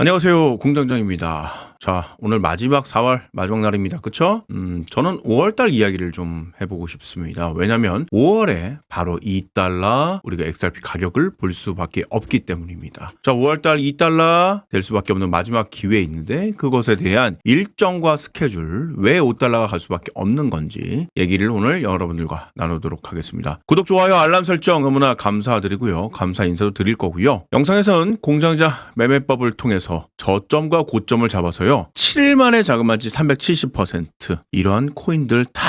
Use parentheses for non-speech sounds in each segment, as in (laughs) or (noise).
안녕하세요 공장장입니다. 자 오늘 마지막 4월 마지막 날입니다. 그쵸? 음 저는 5월달 이야기를 좀 해보고 싶습니다. 왜냐면 5월에 바로 2달러 우리가 XRP 가격을 볼 수밖에 없기 때문입니다. 자 5월달 2달러 될 수밖에 없는 마지막 기회에 있는데 그것에 대한 일정과 스케줄 왜 5달러가 갈 수밖에 없는 건지 얘기를 오늘 여러분들과 나누도록 하겠습니다. 구독 좋아요 알람 설정 너무나 감사드리고요. 감사 인사도 드릴 거고요. 영상에서는 공장자 매매법을 통해서 저점과 고점을 잡아서요. 7일 만에 자그마치 370% 이러한 코인들 다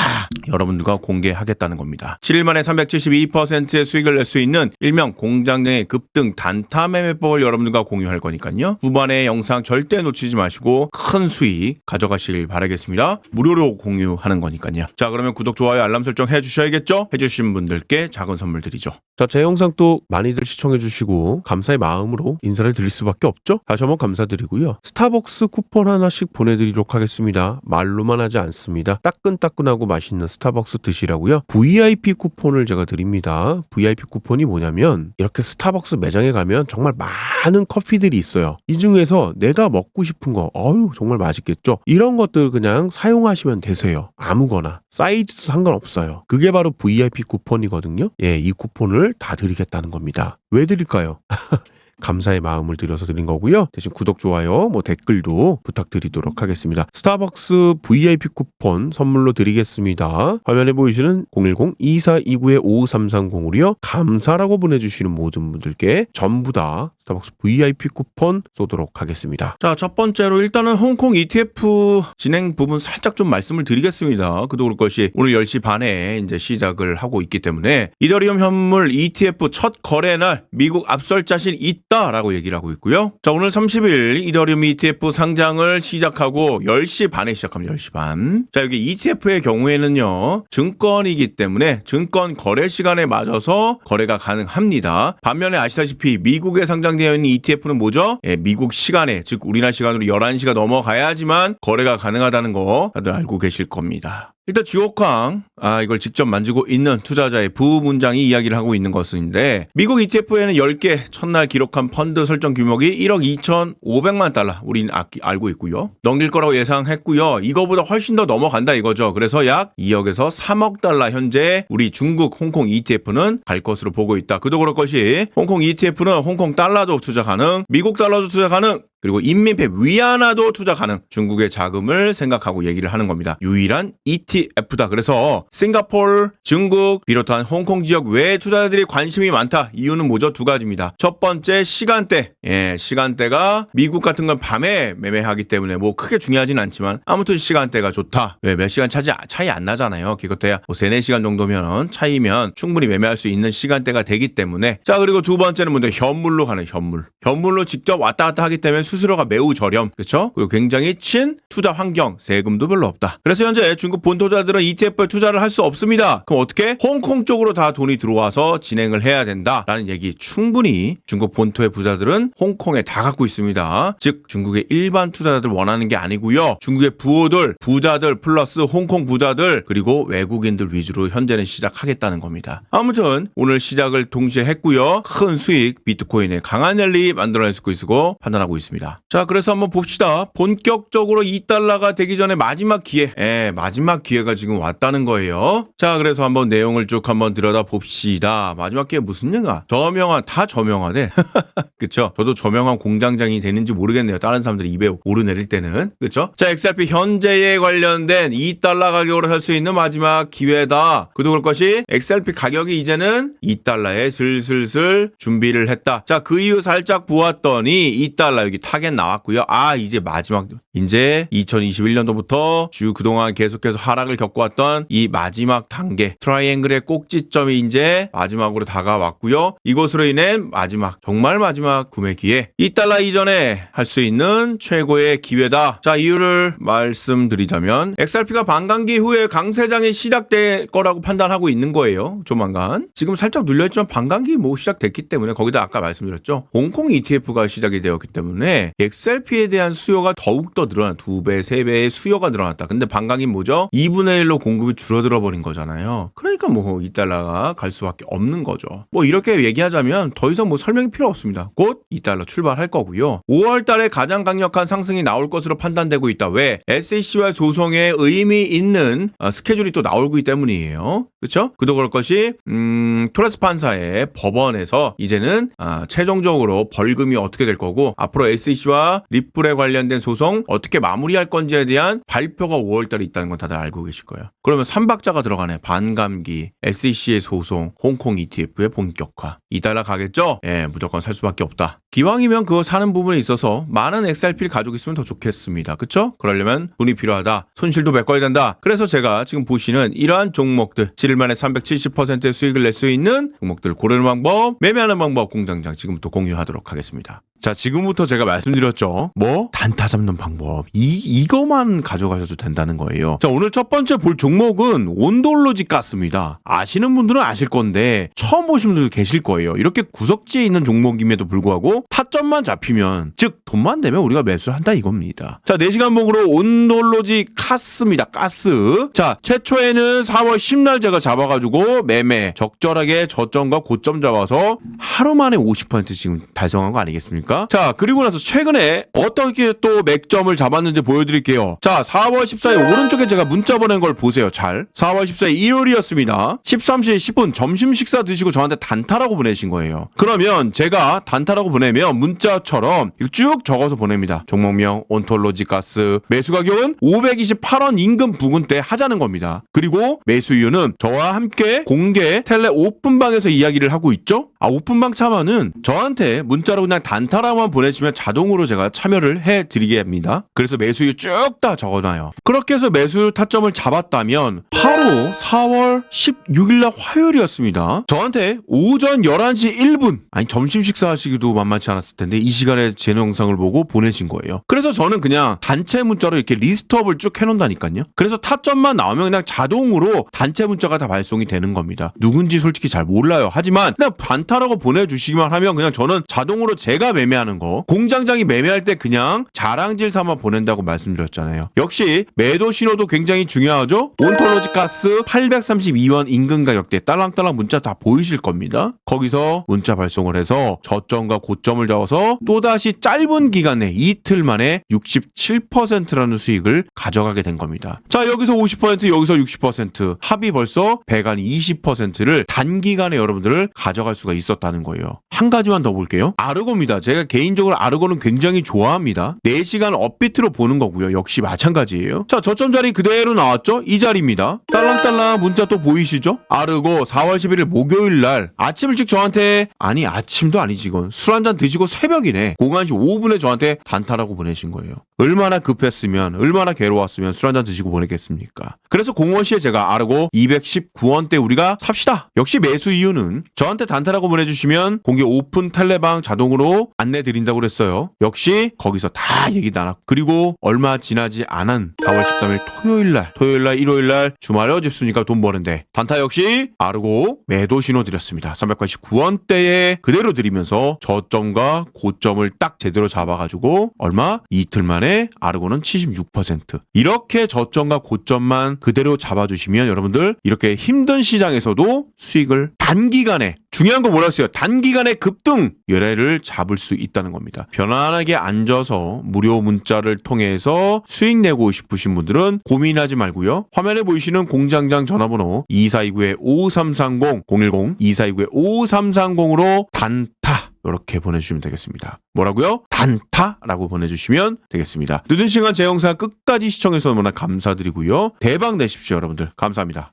여러분들과 공개하겠다는 겁니다. 7일 만에 372%의 수익을 낼 수 있는 일명 공장장의 급등 단타 매매법을 여러분들과 공유할 거니까요. 후반의 영상 절대 놓치지 마시고 큰 수익 가져가시길 바라겠습니다. 무료로 공유하는 거니까요. 자 그러면 구독, 좋아요, 알람 설정 해주셔야겠죠? 해주신 분들께 작은 선물 드리죠. 자, 제 영상 또 많이들 시청해주시고 감사의 마음으로 인사를 드릴 수밖에 없죠. 다시 한번 감사드리고요. 스타벅스 쿠폰 하나씩 보내드리도록 하겠습니다. 말로만 하지 않습니다. 따끈따끈하고 맛있는 스타벅스 드시라고요. VIP 쿠폰을 제가 드립니다. VIP 쿠폰이 뭐냐면 이렇게 스타벅스 매장에 가면 정말 많은 커피들이 있어요. 이 중에서 내가 먹고 싶은 거, 어유 정말 맛있겠죠. 이런 것들 그냥 사용하시면 되세요. 아무거나 사이즈도 상관없어요. 그게 바로 VIP 쿠폰이거든요. 예, 이 쿠폰을 다 드리겠다는 겁니다. 왜 드릴까요? (laughs) 감사의 마음을 들여서 드린 거고요. 대신 구독, 좋아요, 뭐 댓글도 부탁드리도록 하겠습니다. 스타벅스 VIP 쿠폰 선물로 드리겠습니다. 화면에 보이시는 010-2429-5330으로요. 감사라고 보내주시는 모든 분들께 전부 다 스타벅스 VIP 쿠폰 쏘도록 하겠습니다. 자, 첫 번째로 일단은 홍콩 ETF 진행 부분 살짝 좀 말씀을 드리겠습니다. 그도 그럴 것이 오늘 10시 반에 이제 시작을 하고 있기 때문에 이더리움 현물 ETF 첫 거래 날 미국 앞설 자신 있다라고 얘기를 하고 있고요. 자, 오늘 30일 이더리움 ETF 상장을 시작하고 10시 반에 시작합니다. 10시 반. 자, 여기 ETF의 경우에는요. 증권이기 때문에 증권 거래 시간에 맞아서 거래가 가능합니다. 반면에 아시다시피 미국에 상장 되어 있는 ETF는 뭐죠? 예, 미국 시간에 즉 우리나라 시간으로 11시가 넘어가야지만 거래가 가능하다는 거 다들 알고 계실 겁니다. 일단 주옥황 아 이걸 직접 만지고 있는 투자자의 부문장이 이야기를 하고 있는 것인데 미국 ETF에는 10개 첫날 기록한 펀드 설정 규모가 1억 2,500만 달러 우린 아, 알고 있고요. 넘길 거라고 예상했고요. 이거보다 훨씬 더 넘어간다 이거죠. 그래서 약 2억에서 3억 달러 현재 우리 중국 홍콩 ETF는 갈 것으로 보고 있다. 그도 그럴 것이 홍콩 ETF는 홍콩 달러도 투자 가능, 미국 달러도 투자 가능, 그리고 인민폐 위안화도 투자 가능. 중국의 자금을 생각하고 얘기를 하는 겁니다. 유일한 ETF다. 그래서 싱가폴, 중국 비롯한 홍콩 지역 외 투자자들이 관심이 많다. 이유는 뭐죠? 두 가지입니다. 첫 번째 시간대. 예, 시간대가 미국 같은 건 밤에 매매하기 때문에 뭐 크게 중요하진 않지만 아무튼 시간대가 좋다. 왜 몇 시간 차지 차이 안 나잖아요. 기껏해야 뭐 3, 4시간 정도면 차이면 충분히 매매할 수 있는 시간대가 되기 때문에 자, 그리고 두 번째는 뭔데 현물로 가는 현물. 현물로 직접 왔다 갔다 하기 때문에 수수료가 매우 저렴. 그렇죠? 그리고 굉장히 친 투자 환경, 세금도 별로 없다. 그래서 현재 중국 본토자들은 ETF에 투자를 할 수 없습니다. 그럼 어떻게? 홍콩 쪽으로 다 돈이 들어와서 진행을 해야 된다라는 얘기 충분히 중국 본토의 부자들은 홍콩에 다 갖고 있습니다. 즉 중국의 일반 투자자들 원하는 게 아니고요. 중국의 부호들, 부자들 플러스 홍콩 부자들 그리고 외국인들 위주로 현재는 시작하겠다는 겁니다. 아무튼 오늘 시작을 동시에 했고요. 큰 수익 비트코인의 강한 랠리 만들어낼 수 있고 판단하고 있습니다. 자, 그래서 한번 봅시다. 본격적으로 2달러가 되기 전에 마지막 기회. 예, 마지막 기회가 지금 왔다는 거예요. 자, 그래서 한번 내용을 쭉 한번 들여다 봅시다. 마지막 기회 무슨 얘가? 저명한, 다 저명하대. (laughs) 그쵸? 저도 저명한 공장장이 되는지 모르겠네요. 다른 사람들이 입에 오르내릴 때는. 그쵸? 자, XRP 현재에 관련된 2달러 가격으로 살 수 있는 마지막 기회다. 그도 그럴 것이 XRP 가격이 이제는 2달러에 슬슬슬 준비를 했다. 자, 그 이후 살짝 보았더니 2달러 여기 타겟 나왔고요. 아, 이제 마지막 이제 2021년도부터 주 그동안 계속해서 하락을 겪어왔던 이 마지막 단계 트라이앵글의 꼭지점이 이제 마지막으로 다가왔고요. 이것으로 인해 마지막 정말 마지막 구매 기회 2달러 이전에 할 수 있는 최고의 기회다. 자 이유를 말씀드리자면 XRP가 반감기 후에 강세장이 시작될 거라고 판단하고 있는 거예요. 조만간 지금 살짝 눌려있지만 반감기 뭐 시작됐기 때문에 거기다 아까 말씀드렸죠. 홍콩 ETF가 시작이 되었기 때문에 때문에 XRP에 대한 수요가 더욱더 늘어나 두 배, 세 배의 수요가 늘어났다. 근데 반강이 뭐죠? 2분의 1로 공급이 줄어들어 버린 거잖아요. 그러니까 뭐이 달러가 갈 수밖에 없는 거죠. 뭐 이렇게 얘기하자면 더 이상 뭐 설명이 필요 없습니다. 곧이 달러 출발할 거고요. 5월 달에 가장 강력한 상승이 나올 것으로 판단되고 있다. 왜? SEC와 조성에 의미 있는 어, 스케줄이 또 나오기 때문이에요. 그렇죠? 그도 그럴 것이 음, 토레스 판사의 법원에서 이제는 아, 최종적으로 벌금이 어떻게 될 거고 앞으로 SEC 와 리플에 관련된 소송 어떻게 마무리할 건지에 대한 발표가 5월 달에 있다는 건 다들 알고 계실 거예요. 그러면 3박자가 들어가네. 반감기, SEC의 소송, 홍콩 ETF의 본격화. 이 달러 가겠죠? 예, 무조건 살 수밖에 없다. 기왕이면 그거 사는 부분에 있어서 많은 XRP를 가지고 있으면 더 좋겠습니다. 그쵸? 그러려면 돈이 필요하다. 손실도 메꿔야 된다. 그래서 제가 지금 보시는 이러한 종목들, 7일 만에 370%의 수익을 낼 수 있는 종목들 고르는 방법, 매매하는 방법 공장장 지금부터 공유하도록 하겠습니다. 자, 지금부터 제가 말씀드렸죠. 뭐? 단타 잡는 방법. 이, 이거만 가져가셔도 된다는 거예요. 자, 오늘 첫 번째 볼 종목은 온돌로지 가스입니다. 아시는 분들은 아실 건데, 처음 보신 분들도 계실 거예요. 이렇게 구석지에 있는 종목임에도 불구하고, 타점만 잡히면, 즉, 돈만 되면 우리가 매수를 한다 이겁니다. 자, 4시간 봉으로 온돌로지 카스입니다. 가스. 자, 최초에는 4월 10날 제가 잡아가지고, 매매, 적절하게 저점과 고점 잡아서, 하루 만에 50% 지금 달성한 거 아니겠습니까? 자, 그리고 나서 최근에 어떻게 또 맥점을 잡았는지 보여드릴게요. 자, 4월 14일 오른쪽에 제가 문자 보낸 걸 보세요. 잘. 4월 14일 일요일이었습니다. 13시 10분 점심 식사 드시고 저한테 단타라고 보내신 거예요. 그러면 제가 단타라고 보내 면 문자처럼 쭉 적어서 보냅니다. 종목명, 온톨로지 가스, 매수 가격은 528원 인근 부근대 하자는 겁니다. 그리고 매수 이유는 저와 함께 공개 텔레 오픈방에서 이야기를 하고 있죠? 아, 오픈방 참여는 저한테 문자로 그냥 단타라만 보내시면 자동으로 제가 참여를 해 드리게 합니다. 그래서 매수 이유 쭉 다 적어놔요. 그렇게 해서 매수 타점을 잡았다면 바로 4월 16일날 화요일이었습니다. 저한테 오전 11시 1분, 아니 점심 식사하시기도 만만치 않았을 텐데 이 시간에 제 영상을 보고 보내신 거예요. 그래서 저는 그냥 단체 문자로 이렇게 리스트업을 쭉 해놓는다니까요. 그래서 타점만 나오면 그냥 자동으로 단체 문자가 다 발송이 되는 겁니다. 누군지 솔직히 잘 몰라요. 하지만 그냥 반타라고 보내주시기만 하면 그냥 저는 자동으로 제가 매매하는 거 공장장이 매매할 때 그냥 자랑질 삼아 보낸다고 말씀드렸잖아요. 역시 매도 신호도 굉장히 중요하죠. 온톨로지 가스 832원 인근 가격대 딸랑딸랑 문자 다 보이실 겁니다. 거기서 문자 발송을 해서 저점과 고점 을 잡아서 또다시 짧은 기간에 이틀 만에 67%라는 수익을 가져가게 된 겁니다. 자 여기서 50% 여기서 60% 합이 벌써 배간 20%를 단기간에 여러분들을 가져갈 수가 있었다는 거예요. 한 가지만 더 볼게요. 아르고입니다. 제가 개인적으로 아르고는 굉장히 좋아합니다. 4시간 업비트로 보는 거고요. 역시 마찬가지예요. 자 저점 자리 그대로 나왔죠? 이 자리입니다. 딸랑딸랑 문자 또 보이시죠? 아르고 4월 11일 목요일 날 아침 일찍 저한테 아니 아침도 아니지 이건 술 한잔 드시고 새벽이네 01시 5분에 저한테 단타라고 보내신 거예요. 얼마나 급했으면 얼마나 괴로웠으면 술 한잔 드시고 보냈겠습니까? 그래서 01시에 제가 아르고 219원대 우리가 삽시다. 역시 매수 이유는 저한테 단타라고 보내주시면 공개 오픈 텔레방 자동으로 안내 드린다고 그랬어요. 역시 거기서 다 얘기 나눴고 그리고 얼마 지나지 않은 4월 13일 토요일 날 토요일 날 일요일 날 주말에 어집수니까 돈 버는데 단타 역시 아르고 매도 신호 드렸습니다. 389원대에 그대로 드리면서 저점 과 고점을 딱 제대로 잡아가지고 얼마 이틀 만에 아르고는 76% 이렇게 저점과 고점만 그대로 잡아주시면 여러분들 이렇게 힘든 시장에서도 수익을 단기간에 중요한 건 뭐라고 했어요? 단기간에 급등 열애를 잡을 수 있다는 겁니다. 편안하게 앉아서 무료 문자를 통해서 수익 내고 싶으신 분들은 고민하지 말고요. 화면에 보이시는 공장장 전화번호 2429-5330 010-2429-5330으로 단타 이렇게 보내주시면 되겠습니다. 뭐라고요? 단타라고 보내주시면 되겠습니다. 늦은 시간 제 영상 끝까지 시청해서 너무나 감사드리고요. 대박 내십시오, 여러분들. 감사합니다.